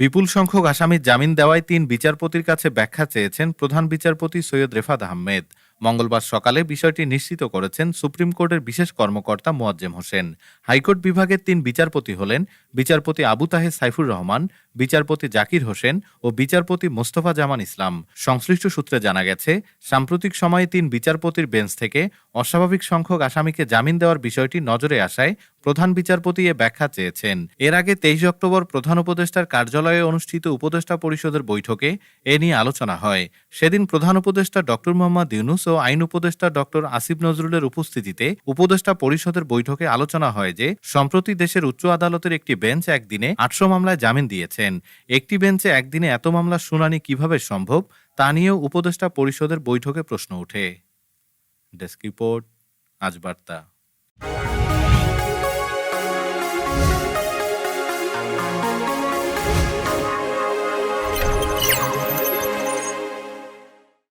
বিপুল সংখ্যক আসামির জামিন দেওয়ায় তিন বিচারপতির কাছে ব্যাখ্যা চেয়েছেন প্রধান বিচারপতি সৈয়দ রেফাত আহমেদ। মঙ্গলবার সকালে বিষয়টি নিশ্চিত করেছেন সুপ্রিম কোর্টের বিশেষ কর্মকর্তা মোয়াজ্জেম হোসেন। হাইকোর্ট বিভাগের তিন বিচারপতি হলেন বিচারপতি আবু তাহে সাইফুর রহমান বিচারপতি জাকির হোসেন ও বিচারপতি মোস্তফা জামান ইসলাম। সংশ্লিষ্ট সূত্রে জানা গেছে, সাম্প্রতিক সময়ে তিন বিচারপতির বেঞ্চ থেকে অস্বাভাবিক সংখ্যক আসামিকে জামিন দেওয়ার বিষয়টি নজরে আসায় প্রধান বিচারপতি এ ব্যাখ্যা চেয়েছেন। এর আগে তেইশ অক্টোবর প্রধান উপদেষ্টার কার্যালয়ে অনুষ্ঠিত উপদেষ্টা পরিষদের বৈঠকে এ নিয়ে আলোচনা হয়। সেদিন প্রধান উপদেষ্টা ডক্টর মোহাম্মদ ইউনুস ও আইন উপদেষ্টা ডক্টর আসিফ নজরুলের উপস্থিতিতে উপদেষ্টা পরিষদের বৈঠকে আলোচনা হয় যে, সম্প্রতি দেশের উচ্চ আদালতের একটি বেঞ্চ একদিনে আটশো মামলায় জামিন দিয়েছেন একটি বেঞ্চে একদিনে এত মামলার শুনানি কীভাবে সম্ভব, তা নিয়েও উপদেষ্টা পরিষদের বৈঠকে প্রশ্ন ওঠে। ডেস্ক রিপোর্ট, আজ বার্তা।